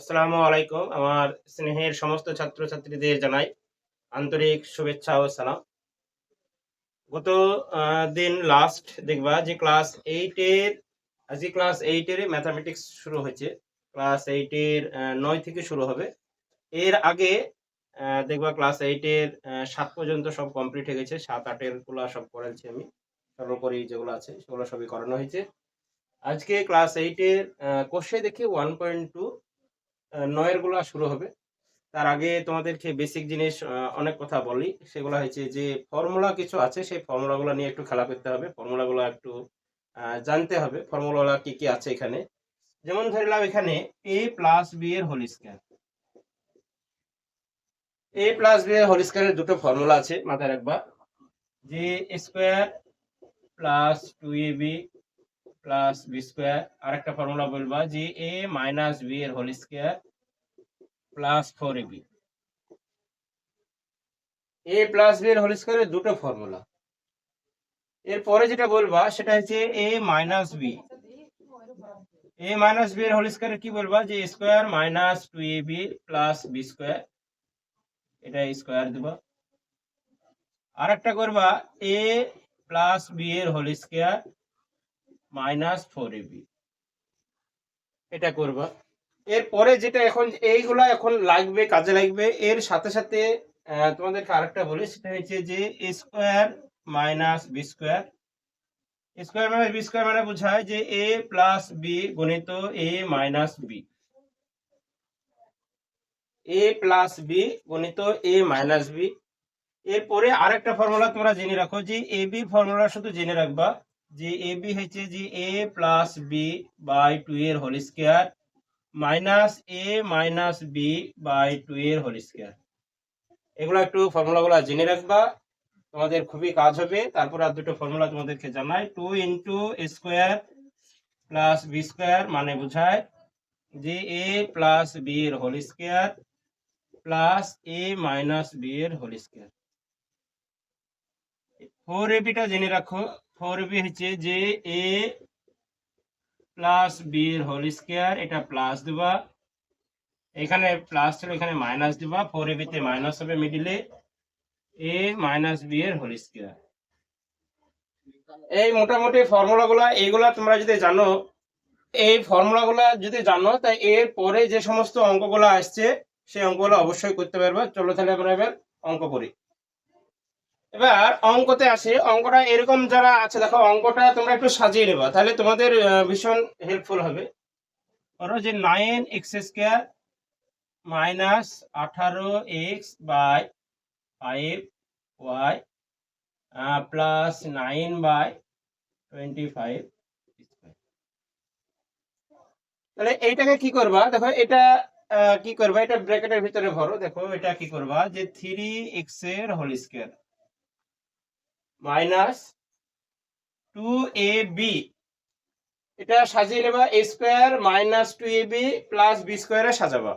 আসসালামু আলাইকুম। আমার স্নেহের সমস্ত ছাত্রছাত্রীদের জানাই আন্তরিক শুভেচ্ছা ও সালাম। গত দিন লাস্ট দেখবা যে ক্লাস এইটের আজকে ক্লাস এইটের ম্যাথামেটিক্স শুরু হয়েছে। ক্লাস এইটের নয় থেকে শুরু হবে। এর আগে দেখবা ক্লাস এইটের সাত পর্যন্ত সব কমপ্লিট হয়ে গেছে। সাত আটেরগুলা সব করেছি আমি। সর্বোপরি যেগুলো আছে, সেগুলো সবই করানো হয়েছে। আজকে ক্লাস এইটের কোর্সে দেখি ওয়ান পয়েন্ট টু নয়েরগুলা শুরু হবে। তার আগে তোমাদেরকে বেসিক জিনিস অনেক কথা বলি। সেগুলো হয়েছে যে ফর্মুলা কিছু আছে, সেই ফর্মুলাগুলো নিয়ে একটু খেলা করতে হবে। ফর্মুলাগুলো একটু জানতে হবে। ফর্মুলাগুলো কি কি আছে এখানে। যেমন ধরলাম এখানে এ প্লাস বি এর whole square A plus B এর হোল স্কয়ারের দুটো ফর্মুলা আছে মাথায় রাখবা। যে square plus two A B plus B square আর একটা ফর্মুলা বলবা যে এ মাইনাস বি এর whole square plus four A B A plus B এর হোল স্কোয়ারের দুটো ফর্মুলা এরপরে যেটা বলবা, সেটা হচ্ছে A minus B A minus B এর হোল স্কোয়ার কি বলবা? যে square minus two A B plus B square এটা স্কোয়ার দেবা। আর একটা করবা এ প্লাস বি এর whole square minus four A B এটা করবা। এরপরে যেটা এখন এইগুলা এখন লাগবে কাজে লাগবে এর সাথে সাথে আহ, তোমাদেরকে আরেকটা বলি সেটা হচ্ছে যে square minus B square square minus B square মানে বোঝায় যে এ প্লাস বি গণিত A minus B A plus B গণিত এ মাইনাস বি এরপরে আরেকটা ফর্মুলা তোমরা জেনে রাখো যে এ বি ফর্মুলা শুধু জেনে রাখবা। যে এ বি হচ্ছে যে A plus B by two এর whole square minus A minus B by two এর হোল স্কোয়ার। এগুলো একটু ফর্মুলাগুলো জেনে রাখবা। তোমাদের খুবই কাজ হবে। তারপর আর দুটো ফর্মুলা তোমাদেরকে জানাই। Two into square plus B square মানে বোঝায় যে এ প্লাস বি এর whole square plus A minus B এর হোল স্কোয়ার। ফোর এবিটা জেনে রাখো। ফোর হচ্ছে যে এ প্লাস বি এর হোল স্কোয়ার, এটা প্লাস দেবা। এখানে প্লাস ছিল, এখানে মাইনাস দিবা। ফোর এবিতে মাইনাস হবে মিডিলে এ মাইনাস বি এর হোল স্কোয়ার। এই মোটামুটি ফর্মুলাগুলা, এইগুলা তোমরা যদি জানো, এই ফর্মুলাগুলা যদি জানো, তাই এর পরে যে সমস্ত অঙ্কগুলো আসছে, সেই অঙ্কগুলো অবশ্যই করতে পারবে। চলো তাহলে আমরা এবার অঙ্ক করি। এবার অঙ্কতে আসে। অঙ্কটা এরকম যারা আছে, দেখো অঙ্কটা তোমরা একটু সাজিয়ে নেবা, তাহলে তোমাদের ভীষণ হেল্পফুল হবে। ধরো যে নাইন এক্স স্কোয়ার মাইনাস আঠারো X by five Y plus nine by twenty five তাহলে এইটাকে কি করবা? দেখো এটা কি করবা? এটা ব্র্যাকেটের ভিতরে ভরো। দেখো এটা কি করবা? যে থ্রি এক্সের whole square minus two A B. এটা সাজিয়ে নেবা, A square minus two A B plus B স্কোয়ারে সাজাবা।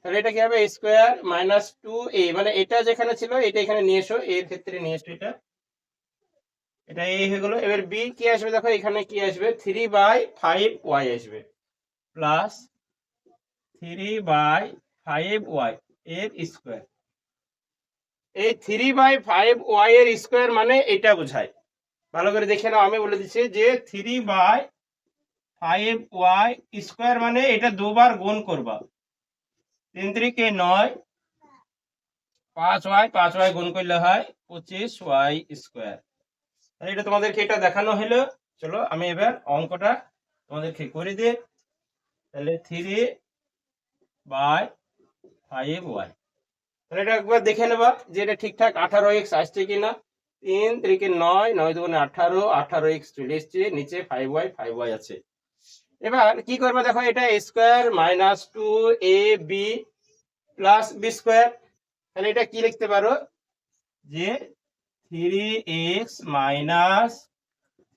তাহলে এটা কি হবে? A square minus two A মানে এটা যেখানে ছিল, এটা এখানে নিয়ে এসো, এর ক্ষেত্রে নিয়ে এসো এটা। এটা এ হয়ে গেলো। এবার বি কি আসবে? দেখো, এখানে কি আসবে? থ্রি বাই ফাইভ ওয়াই আসবে। Plus three by five Y এর স্কোয়ার। এই থ্রি বাই ফাইভ ওয়াই এর স্কোয়ার মানে এটা বোঝায়। ভালো করে দেখে নাও, আমি বলে দিচ্ছি যে three by five Y square মানে এটা দুবার গুণ করবা। তিন তিরিকে নয়, পাঁচ ওয়াই পাঁচ ওয়াই গুণ করলে হয় পঁচিশ ওয়াই স্কোয়ার তাহলে এটা তোমাদেরকে এটা দেখানো হলো। চলো আমি এবার অঙ্কটা তোমাদেরকে করে দিই। তাহলে থ্রি বাই ফাইভ ওয়াই তাহলে এটা একবার দেখে নেবা যে এটা ঠিকঠাক আঠারো এক্স আসছে কিনা। তিন, তিরিকে নয় নয় দুগুণে আঠারো আঠারো এক্স চলে এসছে, নিচে ফাইভ ওয়াই ফাইভ ওয়াই আছে। এবার কি করবে দেখো, এটা square minus two A B plus B square তাহলে এটা কি লিখতে পারো? যে three X minus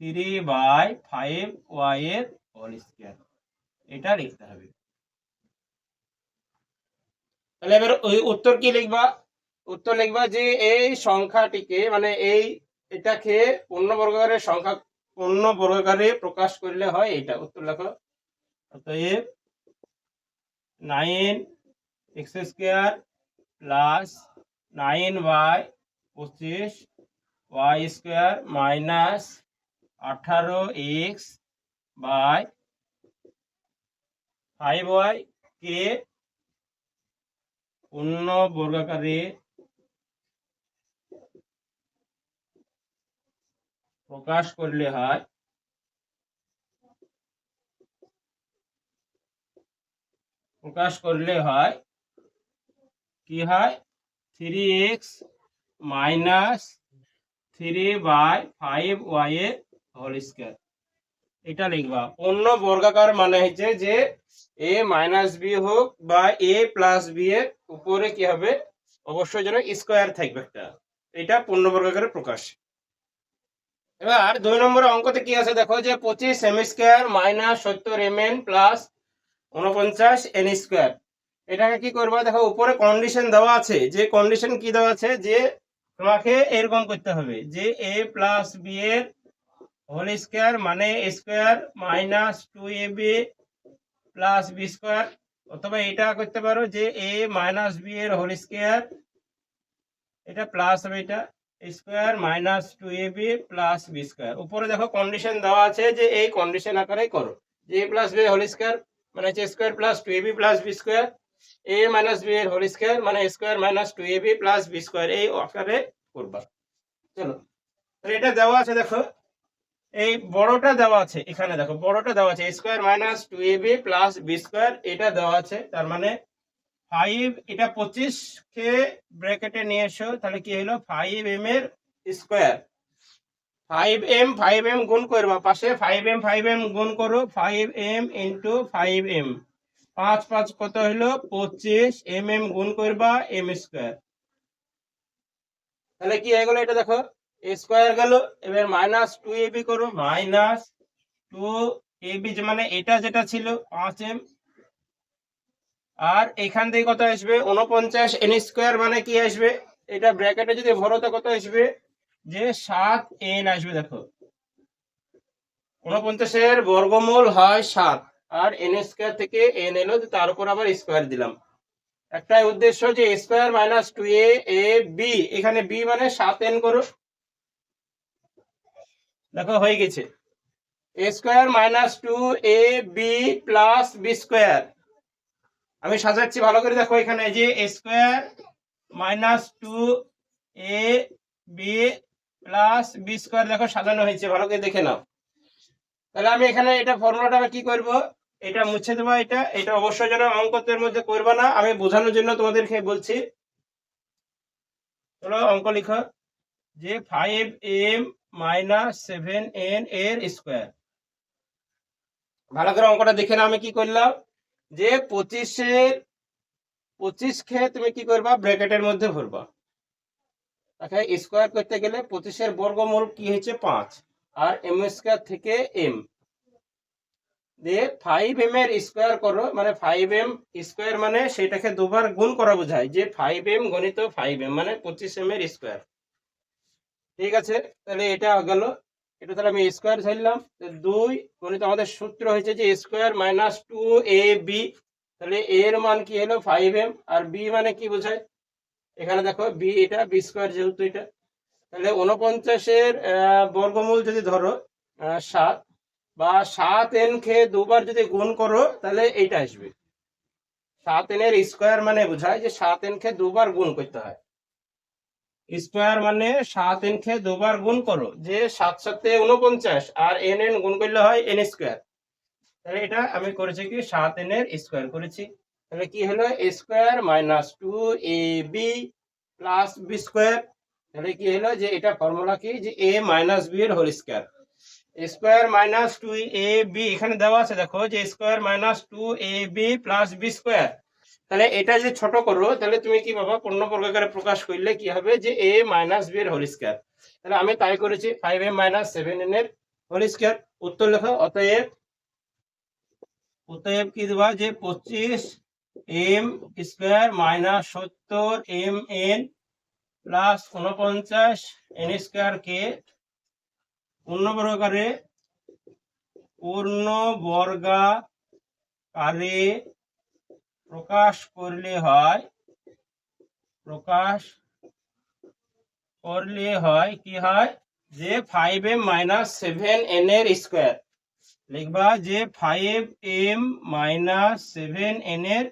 three by five Y এর হোল স্কোয়ার এটা লিখতে হবে। তাহলে এবার ওই উত্তর কি লিখবা? উত্তর লিখবা যে এই সংখ্যাটিকে মানে এই এটাকে পূর্ণবর্গের সংখ্যা পূর্ণ বর্গাকারে প্রকাশ করলে হয় এটা উত্তর লেখো। অতএব nine X square plus nine Y পঁচিশ, ওয়াই স্কোয়ার মাইনাস আঠারো এক্স বাই ফাইভ ওয়াই কে পূর্ণ বর্গাকারে প্রকাশ করলে হয়। প্রকাশ করলে হয় কি হয়? Three X minus three by five Y এর হোল স্কোয়ার এটা লিখবা। অন্য বর্গাকার মানে হচ্ছে যে এ মাইনাস বি হোক বা এ প্লাস বি এর উপরে কি হবে? অবশ্যই যেন স্কোয়ার থাকবে একটা। এটা পূর্ণ বর্গাকারের প্রকাশ। এবার দুই নম্বর অঙ্কতে কি আছে? দেখো যে পঁচিশ এম স্কোয়ার মাইনাস সত্তর এম এন প্লাস উনপঞ্চাশ এন স্কোয়ার এটাকে কি করবা? দেখো, উপরে কন্ডিশন দেওয়া আছে। যে কন্ডিশন কি দেওয়া আছে? যে তোমাকে এরকম করতে হবে। যে এ প্লাস বি এর হোল স্কোয়ার মানে square minus two A B plus B square অথবা এটা করতে পারো যে এ মাইনাস বি এর হোল স্কোয়ার এটা প্লাস হবে এটা। Square minus two A B plus B square উপরে দেখো কন্ডিশন দেওয়া আছে যে এই কন্ডিশন আকারেই করো। যে A plus B whole square মানে হচ্ছে square plus two A B plus B square A minus B এর হোল স্কোয়ার মানে square minus two A B plus B square এই আকারে করবা। চলো। এটা দেওয়া আছে দেখো। এই বড়টা দেওয়া আছে, এখানে দেখো, বড়টা দেওয়া আছে square minus two A B plus B square এটা দেওয়া আছে, তার মানে ফাইভ এটা পঁচিশ কে ব্র্যাকেটে নিয়ে এসো, তাহলে কি হলো? ফাইভ এম এর square five M five M গুণ করবা পাশে ফাইভ এম ফাইভ এম গুণ করো five M into five M পাঁচ পাঁচ কত হলো? পঁচিশ এম এম গুণ করবা এম স্কোয়ার তাহলে কি হয়ে গেল এটা দেখো? স্কোয়ার গেল, এবার মাইনাস টু এ বি করো মাইনাস টু এ বি মানে এটা যেটা ছিল পাঁচ এম আর এখান থেকে কত আসবে? উনপঞ্চাশ এন স্কোয়ার মানে কি আসবে? এটা ব্র্যাকেটে যদি ভরো তো কত আসবে? যে সাত এন আসবে, দেখো। উনপঞ্চাশের বর্গমূল হয় সাত, আর এন স্কোয়ার থেকে এন এলো তার উপর আবার স্কোয়ার দিলাম। একটাই উদ্দেশ্য যে square minus two A B এখানে বি মানে সাত এন করো। দেখো, হয়ে গেছে। A square minus two A B plus B square আমি সাজাচ্ছি, ভালো করে দেখো এখানে যে A square minus two A B plus B square দেখো, সাজানো হয়েছে, ভালো করে দেখে নাও। তাহলে আমি এখানে এটা ফর্মুলাটা কি করব? এটা মুছে দেবো এটা এটা অবশ্যই যেন অঙ্কতের মধ্যে করবে না, আমি বোঝানোর জন্য তোমাদেরকে বলছি। চলো, অঙ্ক লিখো। যে five M minus seven N এর স্কোয়ার ভালো করে অঙ্কটা দেখে নাও আমি কি করলাম। যে পঁচিশের, পঁচিশ খেয়ে তুমি কি করবা? ব্র্যাকেটের মধ্যে ভরবা। তাকে স্কোয়ার করতে গেলে পঁচিশের বর্গমূল কি হয়েছে? পাঁচ। আর এম স্কোয়ার থেকে এম দিয়ে ফাইভ এম এর স্কোয়ার করো মানে ফাইভ এম স্কোয়ার মানে সেটাকে দুবার গুণ করা বোঝায় যে ফাইভ এম গণিত ফাইভ এম মানে পঁচিশ এম এর স্কোয়ার ঠিক আছে? তাহলে এটা গেল। এটা তাহলে আমি স্কোয়ার তো দুই গণিত আমাদের সূত্র হয়েছে যে square minus two A B তাহলে এ এর মান কি হলো? ফাইভ এম আর বি মানে কি বোঝায়? এখানে দেখো বি এটা বি স্কোয়ার যেহেতু এটা। তাহলে উনপঞ্চাশের বর্গমূল যদি ধরো সাত বা সাত এন খেয়ে দুবার যদি গুণ করো, তাহলে এইটা আসবে। সাত এনের স্কোয়ার মানে বোঝায় যে সাত এন খেয়ে দুবার গুণ করতে হয়। স্কোয়ার মানে সাত এন খেয়ে দুবার গুণ করো, যে সাত সাথে উনপঞ্চাশ আর এন এন গুণ করলে হয় এন স্কোয়ার। তাহলে এটা আমি করেছি কি, সাত এন এর স্কোয়ার করেছি। তাহলে কি হলো? Square minus two A B plus B square. তাহলে কি হলো যে এটা ফর্মুলা কি? যে এ মাইনাস বি এর whole square. Square minus two A B এখানে দেওয়া আছে, দেখো যে square minus two A B plus B square. তাহলে এটা যে ছোট করো, তাহলে তুমি কি পাবা পূর্ণ বর্গাকারে প্রকাশ করলে কি হবে? যে এ মাইনাস বি এর হোল স্কোয়ার তাহলে আমি তাই করেছি five M minus seven N এর হোল স্কোয়ার উত্তর লেখো, অতএব অতএব কি দেবা? যে পঁচিশ এম স্কোয়ার মাইনাস সত্তর এম এন প্লাস উনপঞ্চাশ এন স্কোয়ার কে পূর্ণ বর্গাকারে পূর্ণ বর্গাকারে প্রকাশ করলে হয়, প্রকাশ করলে হয় কি হয়? যে five M minus seven N এর স্কোয়ার লিখবা যে five M minus seven N এর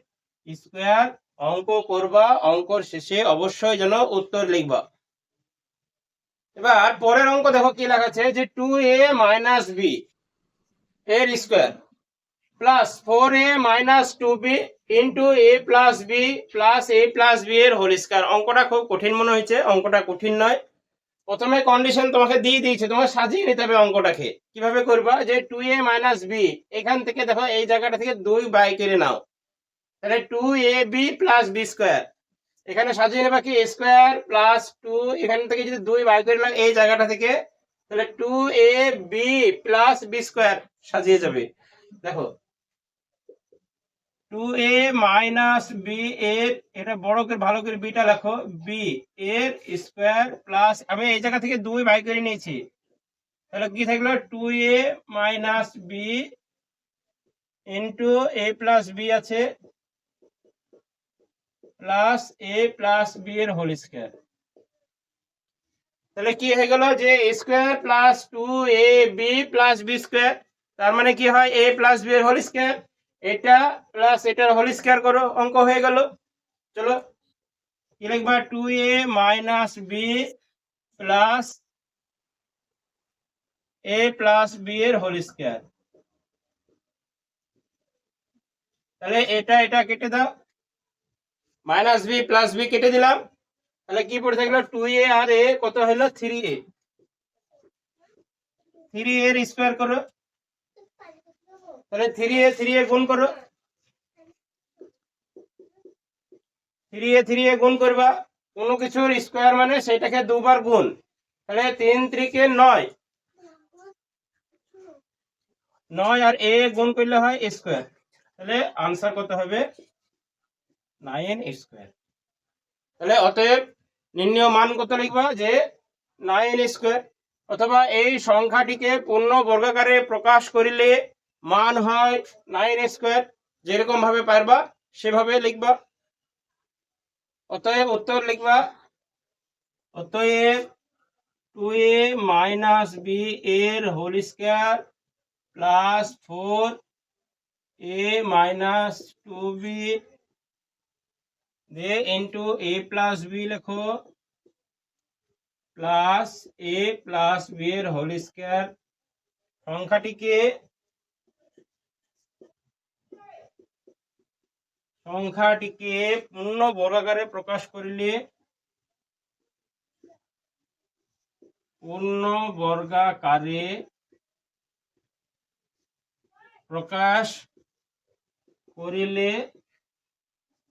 স্কোয়ার অঙ্ক করবা, অঙ্কর শেষে অবশ্যই যেন উত্তর লিখবা। এবার পরের অঙ্ক দেখো কি লেখা আছে, যে টু এ মাইনাস বি এর square plus four A minus two B into A plus B plus A plus B এর হোল স্কোয়ার অঙ্কটা খুব কঠিন মনে হয়েছে, অঙ্কটা কঠিন নয়। প্রথমে কন্ডিশন তোমাকে দিয়ে দিয়েছে, তোমাকে সাজিয়ে নিতে হবে অঙ্কটাকে। কীভাবে করবা? যে টু এ মাইনাস বি এখান থেকে দেখো এই জায়গাটা থেকে দুই বাই কেড়ে নাও। তাহলে two A B plus B square এখানে সাজিয়ে নেবা কি? স্কোয়ার প্লাস টু এখান থেকে যদি দুই বাই করে নাও এই জায়গাটা থেকে, তাহলে two A B plus B square সাজিয়ে যাবে। দেখো টু এ মাইনাস বি এর এটা বড় করে ভালো করে বিটা লেখো বি এর স্কোয়ার প্লাস আমি এই জায়গা থেকে দুই বাই করে নিয়েছি। তাহলে কি থাকল? Two A minus B into A plus B আছে প্লাস এ প্লাস বি এর হোল স্কোয়ার তাহলে কি হয়ে গেল যে square plus two A B plus B square তার মানে কি হয়? এ প্লাস বি এর হোল স্কোয়ার এটা প্লাস এটার হোল স্কোয়ার করো, অঙ্ক হয়ে গেল। চলো। কি লিখবা? Two A minus B plus A plus B এর হোল স্কোয়ার তাহলে এটা এটা কেটে দাও। মাইনাস বি প্লাস বি কেটে দিলাম। তাহলে কি পড়ে থাকল? টু এ আর এ কত হলো? থ্রি এ থ্রি এর স্কোয়ার করো। তাহলে থ্রি এ থ্রি এ গুণ করো। থ্রি এ থ্রি এ গুণ করবা। কোনো কিছুর স্কোয়ার মানে সেটাকে দুবার গুণ। তাহলে তিন ত্রিকে নয়। নয় আর এ গুণ করলে হয় স্কোয়ার তাহলে আনসার কত হবে? নাইন স্কোয়ার তাহলে অতএব নির্ণয় মান কত লিখবা? যে নাইন স্কোয়ার অথবা এই সংখ্যাটিকে পূর্ণ বর্গাকারে প্রকাশ করিলে মান হয় নাইন স্কোয়ার যেরকম ভাবে পারবা সেভাবে লিখবা। অতএব উত্তর লিখবা, অতএব টু এ মাইনাস বি এর whole square plus four A minus two B they into A plus B লেখো প্লাস এ প্লাস বি এর হোল স্কোয়ার সংখ্যাটিকে সংখ্যাটিকে পূর্ণ বর্গাকারে প্রকাশ করিলে পূর্ণ বর্গাকারে প্রকাশ করিলে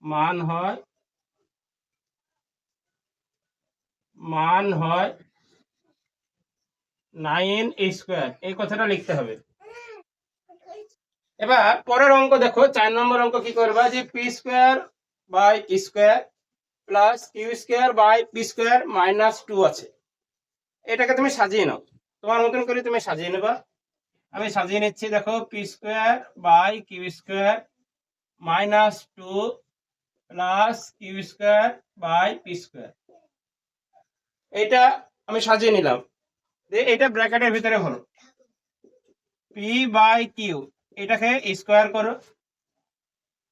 মান হয় মান হয় নাইন স্কোয়ার এই কথাটা লিখতে হবে। এবার পরের অঙ্ক দেখো, চার নম্বর অঙ্ক কি করবা? যে P square by Q square plus Q square by P square minus two আছে। এটাকে তুমি সাজিয়ে নাও। তোমার মতন করে তুমি সাজিয়ে নেবা। আমি সাজিয়ে নিচ্ছি, দেখো P square by Q square minus two plus Q square by P square এটা আমি সাজিয়ে নিলাম। এটা ব্র্যাকেটের ভিতরে হলো। পি বাই কিউ এটাকে স্কোয়ার করো।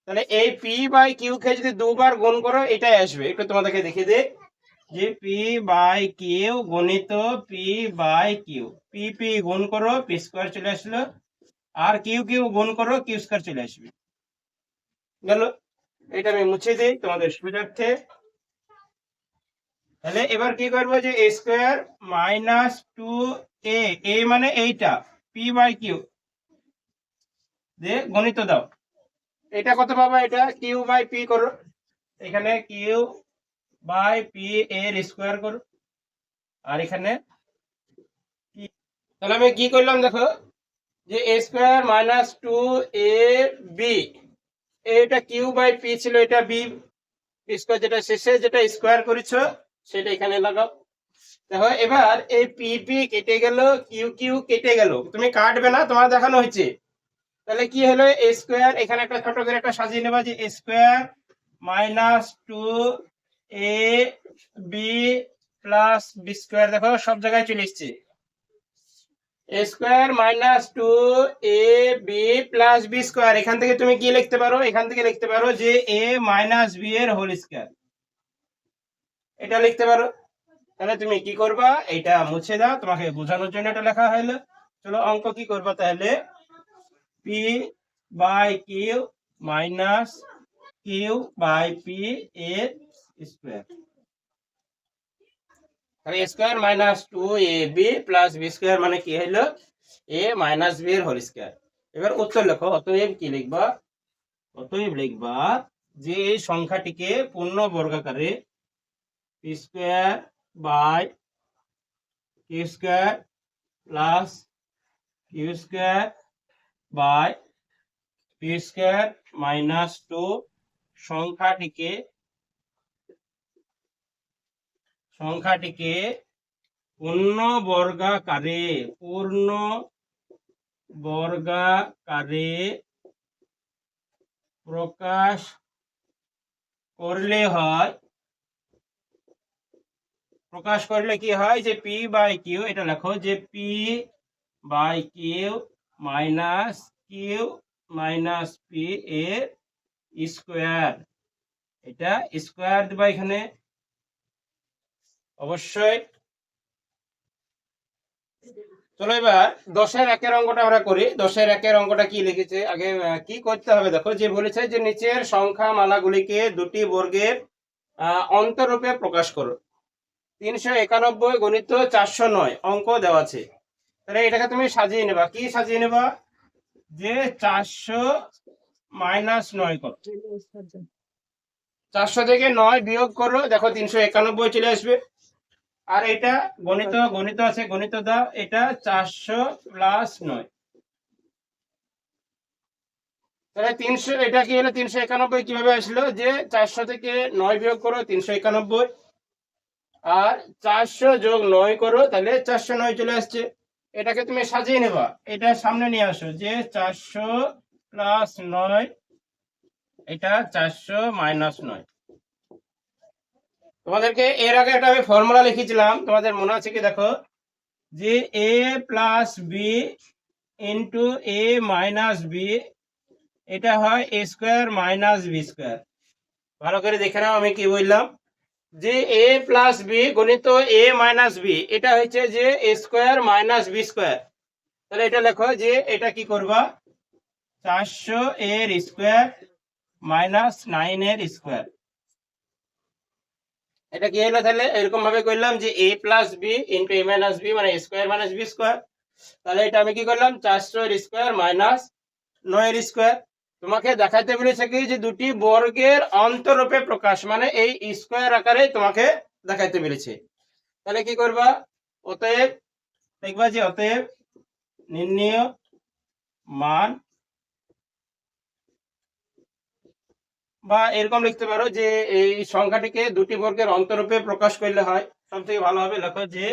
তাহলে এই পি বাই কিউ কে যদি দুবার গুণ করো, এটাই আসবে। একটু তোমাদেরকে দেখিয়ে দে। যে পি বাই কিউ গণিত P by Q P P গুণ করো পি স্কোয়ার চলে আসলো। আর কিউ কিউ গুণ করো কিউ স্কোয়ার চলে আসবে। গেল। এটা আমি মুছে দিই তোমাদের সুবিধার্থে। তাহলে এবার কি করব যে square minus two A A মানে এইটা। পি বাই কিউ দিয়ে গণিত দাও। এটা কত পাবা এটা? কিউ বাই পি করো। এখানে কিউ বাই পি এর স্কোয়ার করো। আর এখানে তাহলে আমি কি করলাম দেখো? যে A square minus two A B এটা কিউ বাই পি ছিল, এটা বি স্কোয়ার যেটা শেষে যেটা স্কোয়ার করেছ, সেটা এখানে লাগাও। দেখো, এবার এই পি পি কেটে গেল কিউ কিউ কেটে গেল। তুমি কাটবে না, তোমার দেখানো হয়েছে। তাহলে কি হলো? এ স্কোয়ার এখানে একটা ছোট করে একটা সাজিয়ে নেবা যে A square minus two A B plus B square দেখো সব জায়গায় চলে এসছে। A square minus two A B plus B square এখান থেকে তুমি কি লিখতে পারো? এখান থেকে লিখতে পারো যে এ মাইনাস বি এর হোল স্কোয়ার এটা লিখতে পারো। তাহলে তুমি কি করবা? এটা মুছে দাও, তোমাকে বোঝানোর জন্য এটা লেখা হলো। চলো অঙ্ক কি করবা তাহলে? P by Q minus Q by P A square তাহলে square minus two A B plus B square মানে কি হলো এ মাইনাস বি এর হোল স্কোয়ার এবার উত্তর লেখো, অতএব কি লিখবা? অতএব লিখবা যে এই সংখ্যাটিকে পূর্ণ বর্গাকারে P square by Q square plus Q square by P square minus two সংখ্যাটিকে সংখ্যাটিকে পূর্ণ বর্গাকারে পূর্ণ বর্গাকারে প্রকাশ করলে হয়, প্রকাশ করলে কি হয়? যে পি বাই কিউ এটা লেখো যে P by Q minus Q minus P এর স্কোয়ার এটা স্কোয়ার দেবা এখানে। অবশ্যই। চলো এবার দশের একের অঙ্কটা আমরা করি। দশের একের অঙ্কটা কি লিখেছে? আগে কি করতে হবে? দেখো, যে বলেছে যে নিচের সংখ্যা মালাগুলিকে দুটি বর্গের অন্তরূপে প্রকাশ করো। তিনশো একানব্বই গণিত চারশো নয়, অঙ্ক দেওয়া আছে। তাহলে এটাকে তুমি সাজিয়ে নেবা। কি সাজিয়ে নেবা? যে চারশো মাইনাস নয় করো। চারশো থেকে নয় বিয়োগ করো, দেখো তিনশো একানব্বই চলে আসবে। আর এটা গণিত গণিত আছে, গণিত দাও, এটা চারশো প্লাস নয়। তাহলে তিনশো, এটা কি হলো? তিনশো একানব্বই কীভাবে আসলো? যে চারশো থেকে নয় বিয়োগ করো, তিনশো একানব্বই। আর চারশো যোগ নয় করো, তাহলে চারশো নয় চলে আসছে। এটাকে তুমি সাজিয়ে নেবা। এটা সামনে নিয়ে আসো যে চারশো প্লাস নয়, এটা চারশো মাইনাস নয়। তোমাদেরকে এর আগে একটা আমি ফর্মুলা লিখেছিলাম, তোমাদের মনে আছে কি দেখো? যে A plus B into A minus B এটা হয় A square minus B square ভালো করে দেখে নাও আমি কি বললাম। যে এ প্লাস বি গণিত এ মাইনাস বি এটা হচ্ছে যে A square minus B square তাহলে এটা লেখো যে এটা কি করবা? চারশো এর স্কোয়ার মাইনাস নাইন এর স্কোয়ার এটা কি হলো তাহলে? এরকম ভাবে করলাম যে A plus B into A minus B মানে স্কোয়ার মাইনাস বি স্কোয়ার তাহলে এটা আমি কি করলাম? চারশো এর স্কোয়ার মাইনাস নয় এর স্কোয়ার তোমাকে দেখাইতে বলেছে কি যে দুটি বর্গের অন্তরূপে প্রকাশ মানে এই স্কোয়ার আকারে তোমাকে দেখাতে বলেছে। তাহলে কি করবা? অতএব দেখবা যে অতএব নির্ণয় মান বা এরকম লিখতে পারো যে এই সংখ্যাটিকে দুটি বর্গের অন্তরূপে প্রকাশ করলে হয়। সব থেকে ভালো হবে লেখো যে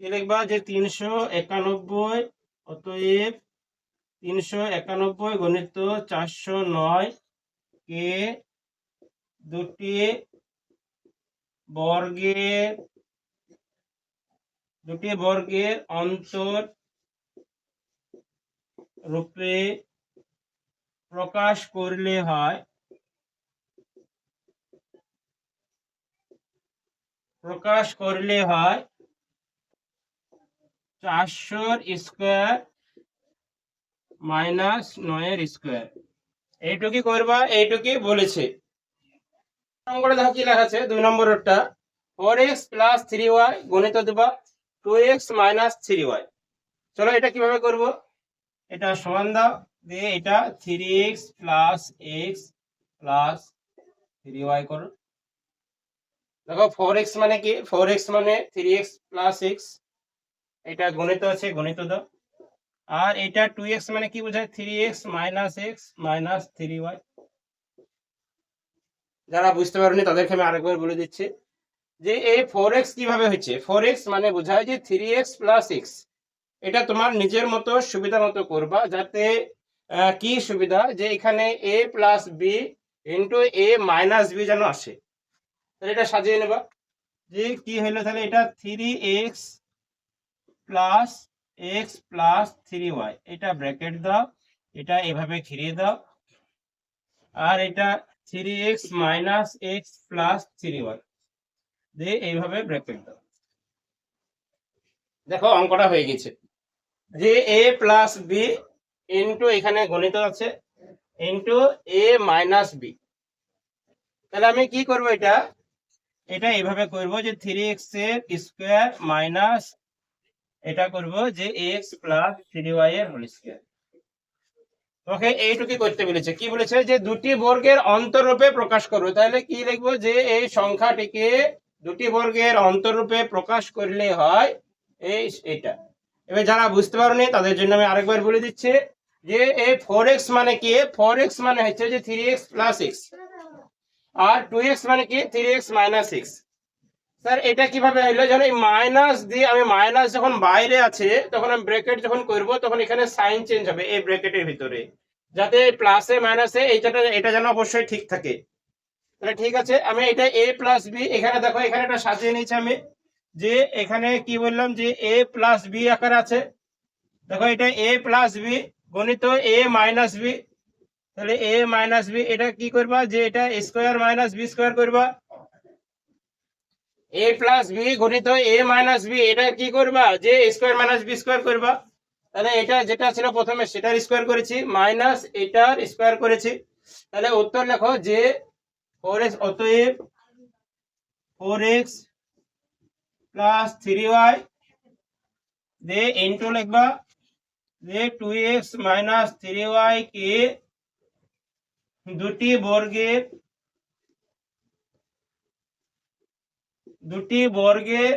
লিখবা? যে তিনশো একানব্বই অতএব তিনশো একানব্বই গণিত চারশো নয় কে দুটি বর্গের দুটি বর্গের অন্তর রূপে প্রকাশ করলে হয়। প্রকাশ করলে হয় চারশোর স্কোয়ার মাইনাস নয়ের স্কোয়ার। এইটুকি করবা, এইটুকি বলেছে। নম্বরে দেখো কি লেখা আছে, দুই নম্বরটা four X plus three Y গণিত দেবা two X minus three Y চলো এটা কীভাবে করব? এটা সমান দাও, দিয়ে এটা three X plus X plus three Y করো। দেখো ফোর এক্স মানে কি? ফোর এক্স মানে থ্রি এক্স প্লাস এক্স এটা গণিত আছে, গণিত দাও। আর এটা টু এক্স মানে কি বোঝায়? Three X minus X minus three Y যারা বুঝতে পারেনি, তাদেরকে আমি আরেকবার বলে দিচ্ছি যে এই ফোর এক্স কীভাবে হচ্ছে? ফোর এক্স মানে বোঝায় যে থ্রি এক্স প্লাস এক্স এটা তোমার নিজের মতো, সুবিধা মতো করবা যাতে কি সুবিধা? যে এখানে A plus B into A minus B যেন আসে। তাহলে এটা সাজিয়ে নেবা। যে কি হইল তাহলে? এটা three X plus X plus three Y এটা ব্র্যাকেট দাও, এটা এভাবে ঘিরিয়ে দাও। আর এটা three X minus X plus three Y এইভাবে ব্র্যাকেট দাও। দেখো, অঙ্কটা হয়ে গেছে। যে এ প্লাস বি ইন্টু এখানে গণিত আছে ইন্টু এ মাইনাস বি তাহলে আমি কি করব এটা? এটা এভাবে করব যে থ্রি এক্সের স্কোয়ার মাইনাস এটা করব যে এক্স প্লাস থ্রি ওয়াই এর হোল স্কোয়ার ওকে এইটুকু করতে বলেছে। কি বলেছে? যে দুটি বর্গের অন্তরূপে প্রকাশ করো তাহলে কি লিখব? যে এই সংখ্যাটিকে দুটি বর্গের অন্তরূপে প্রকাশ করলে হয় এই এটা। এবার যারা বুঝতে পারোনি, তাদের জন্য আমি আরেকবার বলে দিচ্ছি যে এই ফোর এক্স মানে কি? ফোর এক্স মানে হচ্ছে যে থ্রি এক্স প্লাস এক্স আর টু এক্স মানে কি? Three X minus six sir, এটা কীভাবে হইল যখন এই মাইনাস দিয়ে আমি মাইনাস যখন বাইরে আছে, তখন আমি ব্র্যাকেট যখন করব, তখন এখানে সাইন চেঞ্জ হবে এই ব্র্যাকেটের ভিতরে। যাতে প্লাসে মাইনাসে এইটা এটা যেন অবশ্যই ঠিক থাকে। তাহলে ঠিক আছে, আমি এটা এ প্লাস বি এখানে দেখো, এখানে এটা সাজিয়ে নিয়েছি আমি। যে এখানে কি বললাম যে এ প্লাস বি আকার আছে। দেখো, এটা এ প্লাস বি গণিত এ মাইনাস বি তাহলে এ মাইনাস বি এটা কি করবা? যে এটা স্কোয়ার মাইনাস বি স্কোয়ার করবা। এ প্লাস বি গণিত এ মাইনাস বি এটা কি করবা? যে স্কোয়ার মাইনাস বি স্কোয়ার করবা। তাহলে এটা যেটা ছিল প্রথমে, সেটার স্কোয়ার করেছি। মাইনাস এটার স্কোয়ার করেছি। তাহলে উত্তর লেখো যে ফোর এক্স অতএব four X plus three Y দে ইন্টু লিখবা। যে two X minus three Y কে দুটি বর্গের দুটি বর্গের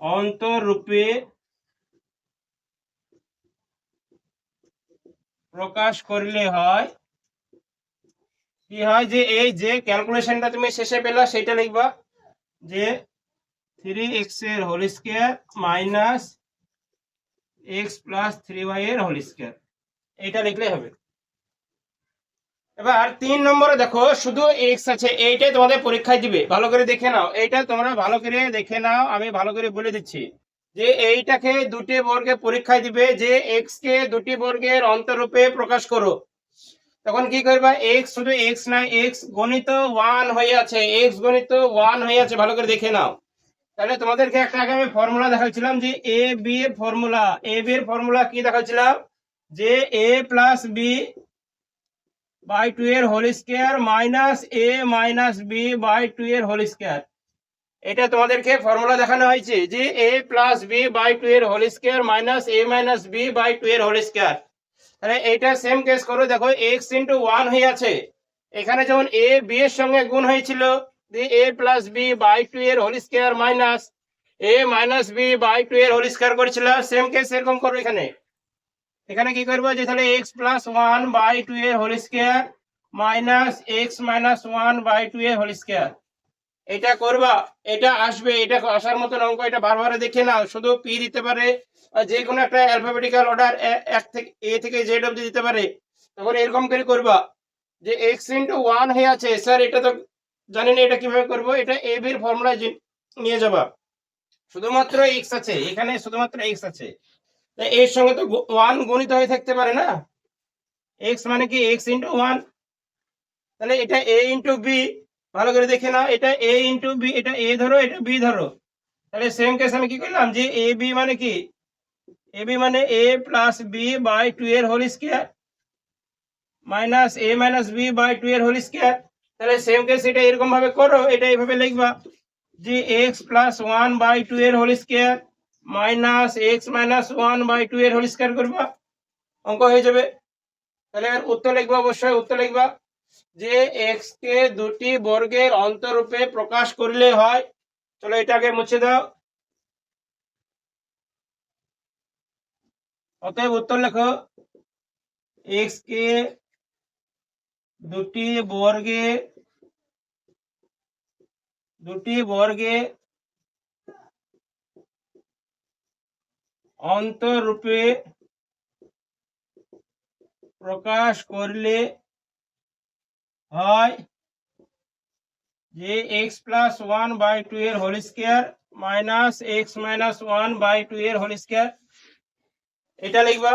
অন্তরূপে প্রকাশ করলে হয়। কি হয় যে এই যে ক্যালকুলেশনটা তুমি শেষে পেলা সেটা লিখবা যে থ্রি এক্সের whole square minus X plus three Y এর হোল স্কোয়ার এটা লিখলে হবে। এবার তিন নম্বরে দেখো, শুধু এক্স আছে, এইটাই তোমাদের পরীক্ষায় দিবে। ভালো করে দেখে নাও। এইটা তোমরা ভালো করে দেখে নাও, আমি ভালো করে বলে দিচ্ছি। যে এইটাকে দুটি বর্গে পরীক্ষায় দিবে, যে এক্স কে দুটি বর্গের অন্তরূপে প্রকাশ করো। তখন কি করবা? এক্স শুধু এক্স না এক্স গণিত ওয়ান হয়ে আছে। এক্স গণিত ওয়ান হয়ে আছে, ভালো করে দেখে নাও। তাহলে তোমাদেরকে একটা আগে আমি ফর্মুলা দেখাচ্ছিলাম যে এ বি এর ফর্মুলা এ বি এর ফর্মুলা কি দেখাচ্ছিলাম? যে A plus B by two এর whole square minus A minus B by two এর হোল স্কোয়ার এটা তোমাদেরকে ফর্মুলা দেখানো হয়েছে যে A plus B by two এর whole square minus A minus B by two এর হোল স্কোয়ার তাহলে এইটা সেম কেস করো, দেখো এক্স ইন্টু ওয়ান হয়ে আছে। এখানে যেমন এ বি এর সঙ্গে গুণ হয়েছিল A plus B by two এর whole square minus A minus B by two এর হোল স্কোয়ার করেছিল। সেম কেস এরকম করো এখানে। এখানে কি করব? যে তাহলে x plus one by two এর whole square minus x minus one by two এর হোল স্কোয়ার এটা করবা, এটা আসবে, এটা আসার মতন অঙ্ক, এটা বারবার দেখে নাও। শুধু পি দিতে পারে যে কোনো একটা অ্যালফাবেটিক্যাল অর্ডার এক থেকে এ থেকে জেড অব্দি দিতে পারে। তখন এরকম করে করবা, যে এক্স ইন্টু ওয়ান হয়ে আছে। স্যার, এটা তো জানেন এটা কীভাবে করব। এটা এ বির ফর্মুলা নিয়ে যাবা। শুধুমাত্র এক্স আছে, এখানে শুধুমাত্র এক্স আছে। এর সঙ্গে তো ওয়ান গুণিত হয়ে থাকতে পারে না। এক্স মানে কি? এক্স ইন্টু ওয়ান তাহলে এটা এ ইন্টু বি ভালো করে দেখে নাও, এটা এ ইন্টু বি এটা এ ধরো, এটা বি ধরো। তাহলে সেম কেস আমি কি করলাম? যে এ বি মানে কি? এ বি মানে A plus B by two এর whole square minus A minus B by two এর হোল স্কোয়ার তাহলে সেম কেস এটা এরকম ভাবে করো, এটা এইভাবে লিখবা যে x plus one by two এর whole square minus x minus one by two এর হোল স্কোয়ার করবা অঙ্ক হয়ে যাবে তাহলে এর উত্তর লিখবা অবশ্যই উত্তর লিখবা যে এক্স কে দুটি বর্গের অন্তরূপে প্রকাশ করলে হয় চলো এটাকে মুছে দাও অতএব উত্তর লেখো এক্স কে দুটি বর্গে দুটি বর্গে অন্তরূপে প্রকাশ করলে হয় যে x plus one by two এর whole square minus x minus one by two এর হোল স্কোয়ার এটা লিখবা।